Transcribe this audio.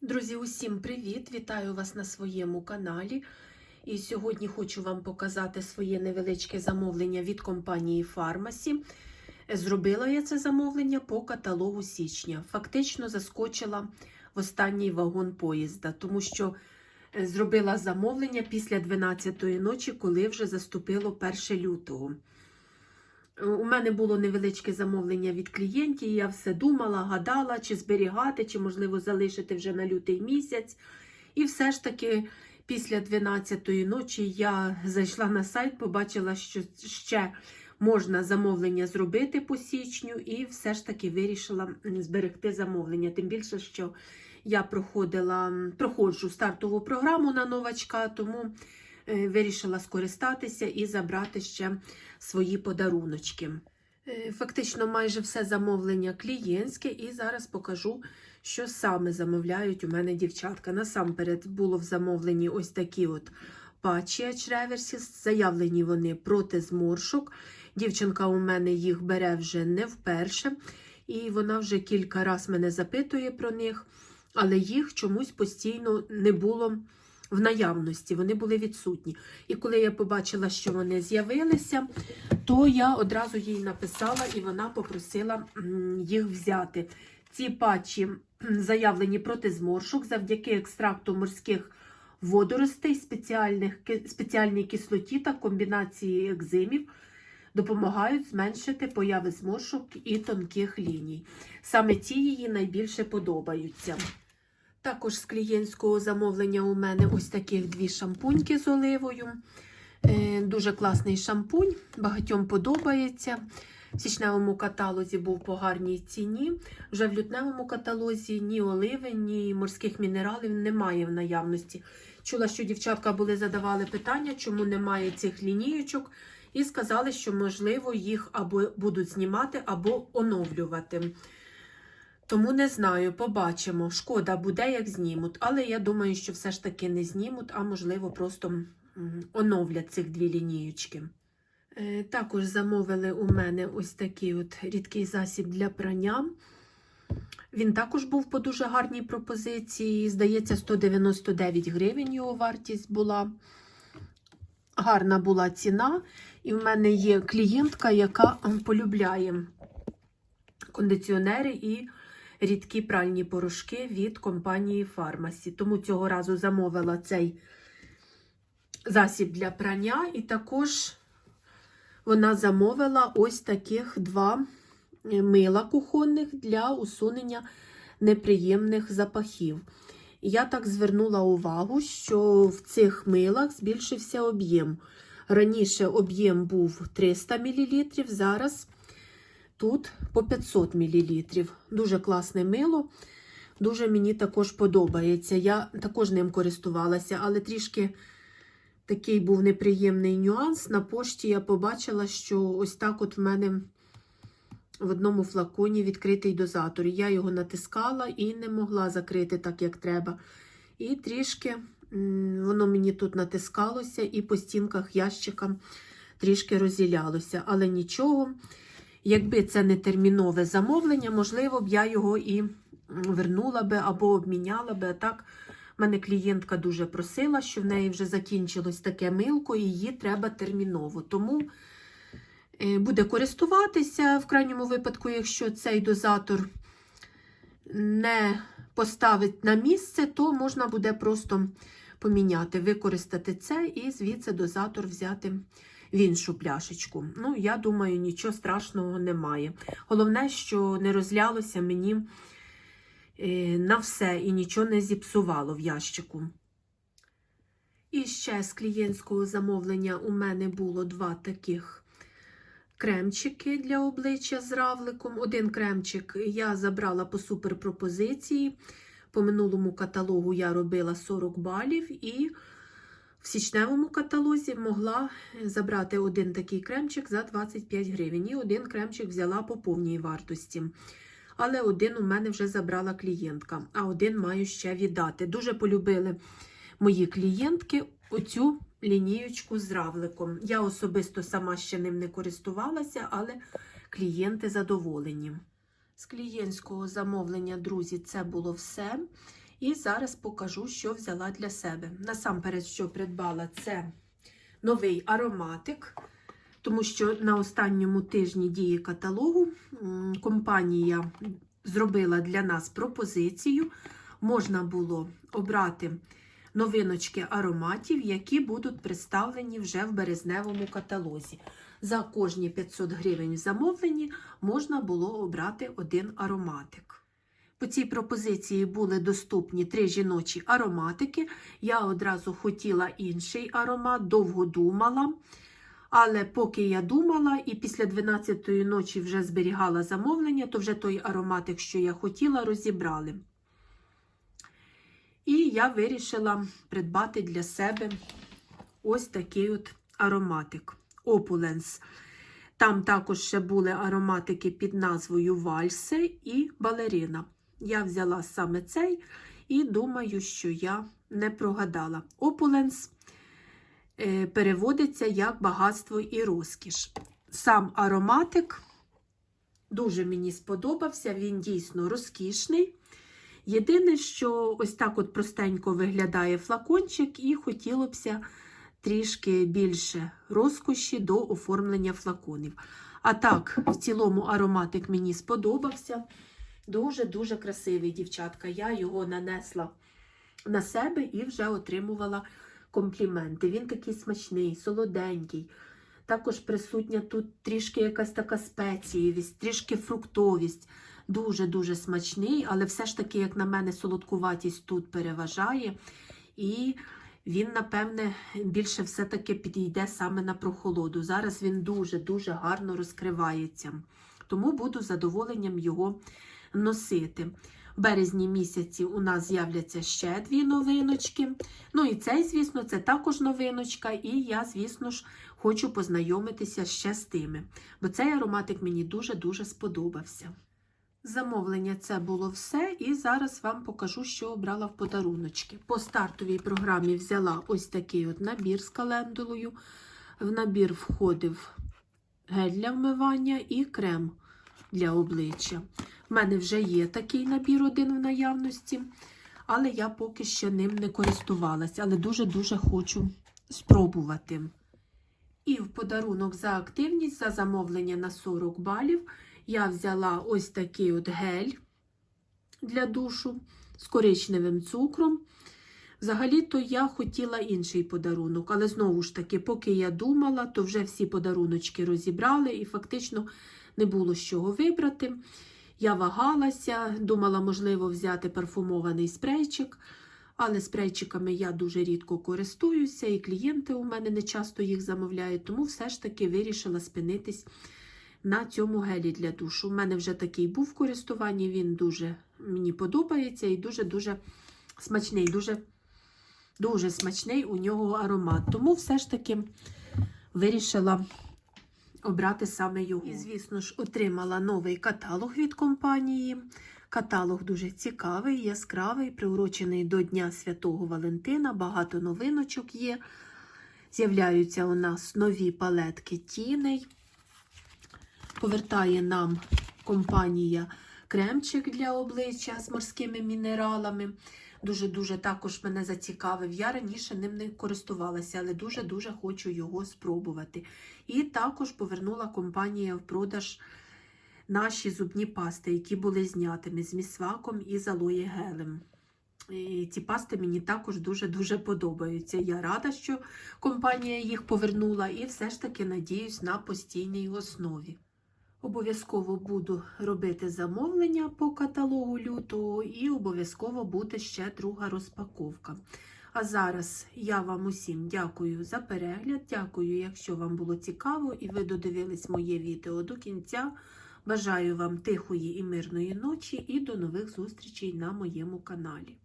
Друзі, усім привіт! Вітаю вас на своєму каналі. І сьогодні хочу вам показати своє невеличке замовлення від компанії Фармасі. Зробила я це замовлення по каталогу січня. Фактично заскочила в останній вагон поїзда, тому що е, зробила замовлення після 12-ї ночі, коли вже заступило 1 лютого. У мене було невеличке замовлення від клієнтів. Я все думала, гадала, чи зберігати, чи, можливо, залишити вже на лютий місяць. І все ж таки, після 12-ї ночі я зайшла на сайт, побачила, що ще можна замовлення зробити по січню, і все ж таки вирішила зберегти замовлення. Тим більше, що я проходила, проходжу стартову програму на новачка, тому е, вирішила скористатися і забрати ще свої подаруночки. Е, Фактично, майже все замовлення клієнтське, і зараз покажу, що саме замовляють у мене дівчатка. Насамперед було в замовленні ось такі от патчі H-Reverses. Заявлені вони проти зморшок. Дівчинка у мене їх бере вже не вперше, і вона вже кілька разів мене запитує про них, але їх чомусь постійно не було в наявності, вони були відсутні. І коли я побачила, що вони з'явилися, то я одразу їй написала і вона попросила їх взяти. Ці патчі заявлені проти зморшок завдяки екстракту морських водоростей, спеціальних, спеціальній кислоті та комбінації екзимів. Допомагають зменшити появи зморшок і тонких ліній. Саме ці її найбільше подобаються. Також з клієнтського замовлення у мене ось таких дві шампуньки з оливою. Е, Дуже класний шампунь, багатьом подобається. В січневому каталозі був по гарній ціні. Вже в лютневому каталозі ні оливи, ні морських мінералів немає в наявності. Чула, що дівчатка були задавали питання, чому немає цих лінієчок, і сказали, що можливо їх або будуть знімати, або оновлювати. Тому не знаю, побачимо. Шкода буде, як знімуть. Але я думаю, що все ж таки не знімуть, а можливо, просто оновлять цих дві лінієчки. Е, Також замовили у мене ось такий от рідкий засіб для прання. Він також був по дуже гарній пропозиції. Здається, 199 гривень його вартість була. Гарна була ціна. І в мене є клієнтка, яка полюбляє кондиціонери і рідкі пральні порошки від компанії Фармасі. Тому цього разу замовила цей засіб для прання, і також вона замовила ось таких два мила кухонних для усунення неприємних запахів. Я так звернула увагу, що в цих милах збільшився об'єм. Раніше об'єм був 300 мл, зараз тут по 500 мл. Дуже класне мило, дуже мені також подобається. Я також ним користувалася, але трішки такий був неприємний нюанс. На пошті я побачила, що ось так от в мене в одному флаконі відкритий дозатор. Я його натискала і не могла закрити так, як треба. І трішки воно мені тут натискалося, і по стінках ящика трішки розділялося. Але нічого. Якби це не термінове замовлення, можливо б я його і вернула би або обміняла би. А так, мене клієнтка дуже просила, що в неї вже закінчилось таке милко, і її треба терміново. Тому е, буде користуватися в крайньому випадку, якщо цей дозатор не поставить на місце, то можна буде просто поміняти, використати це і звідси дозатор взяти в іншу пляшечку. Ну, я думаю, нічого страшного немає. Головне, що не розлялося мені е, на все і нічого не зіпсувало в ящику. І ще з клієнтського замовлення у мене було два таких кремчики для обличчя з равликом. Один кремчик я забрала по суперпропозиції. По минулому каталогу я робила 40 балів і в січневому каталозі могла забрати один такий кремчик за 25 гривень. І один кремчик взяла по повній вартості. Але один у мене вже забрала клієнтка, а один маю ще віддати. Дуже полюбили мої клієнтки оцю лінієчку з равликом. Я особисто сама ще ним не користувалася, але клієнти задоволені. З клієнтського замовлення, друзі, це було все. І зараз покажу, що взяла для себе. Насамперед, що придбала, це новий ароматик, тому що на останньому тижні дії каталогу компанія зробила для нас пропозицію. Можна було обрати новиночки ароматів, які будуть представлені вже в березневому каталозі. За кожні 500 гривень в замовленні можна було обрати один ароматик. По цій пропозиції були доступні три жіночі ароматики. Я одразу хотіла інший аромат, довго думала. Але поки я думала і після 12-ї ночі вже зберігала замовлення, то вже той ароматик, що я хотіла, розібрали. І я вирішила придбати для себе ось такий от ароматик Opulence. Там також ще були ароматики під назвою Вальсе і Балерина. Я взяла саме цей і думаю, що я не прогадала. Opulence е, переводиться як багатство і розкіш. Сам ароматик дуже мені сподобався, він дійсно розкішний. Єдине, що ось так от простенько виглядає флакончик, і хотілося б трішки більше розкоші до оформлення флаконів. А так, в цілому ароматик мені сподобався. Дуже-дуже красивий, дівчатка. Я його нанесла на себе і вже отримувала компліменти. Він такий смачний, солоденький. Також присутня тут трішки якась така спеціївість, трішки фруктовість. Дуже-дуже смачний, але все ж таки, як на мене, солодкуватість тут переважає. І він, напевне, більше все-таки підійде саме на прохолоду. Зараз він дуже-дуже гарно розкривається. Тому буду задоволенням його носити. В березні місяці у нас з'являться ще дві новиночки. Ну і цей, звісно, це також новиночка, і я, звісно ж, хочу познайомитися ще з тими, бо цей ароматик мені дуже-дуже сподобався. Замовлення це було все, і зараз вам покажу, що обрала в подаруночки. По стартовій програмі взяла ось такий от набір з календулою. В набір входив гель для вмивання і крем для обличчя. У мене вже є такий набір один в наявності, але я поки що ним не користувалася, але дуже-дуже хочу спробувати. І в подарунок за активність, за замовлення на 40 балів, я взяла ось такий от гель для душу з коричневим цукром. Взагалі-то я хотіла інший подарунок, але знову ж таки, поки я думала, то вже всі подаруночки розібрали і фактично не було з чого вибрати. Я вагалася, думала, можливо, взяти парфумований спрейчик, але спрейчиками я дуже рідко користуюся, і клієнти у мене не часто їх замовляють, тому все ж таки вирішила спинитись на цьому гелі для душу. У мене вже такий був в користуванні, він дуже мені подобається і дуже-дуже смачний, дуже, дуже смачний у нього аромат. Тому все ж таки вирішила обрати саме його. І, звісно ж, отримала новий каталог від компанії. Каталог дуже цікавий, яскравий, приурочений до Дня Святого Валентина. Багато новиночок є. З'являються у нас нові палетки тіней. Повертає нам компанія кремчик для обличчя з морськими мінералами. Дуже-дуже також мене зацікавив. Я раніше ним не користувалася, але дуже-дуже хочу його спробувати. І також повернула компанія в продаж наші зубні пасти, які були знятими з місваком і з алоє гелем. І ці пасти мені також дуже-дуже подобаються. Я рада, що компанія їх повернула, і все ж таки надіюсь на постійній основі. Обов'язково буду робити замовлення по каталогу лютого, і обов'язково буде ще друга розпаковка. А зараз я вам усім дякую за перегляд. Дякую, якщо вам було цікаво і ви додивились моє відео до кінця. Бажаю вам тихої і мирної ночі і до нових зустрічей на моєму каналі.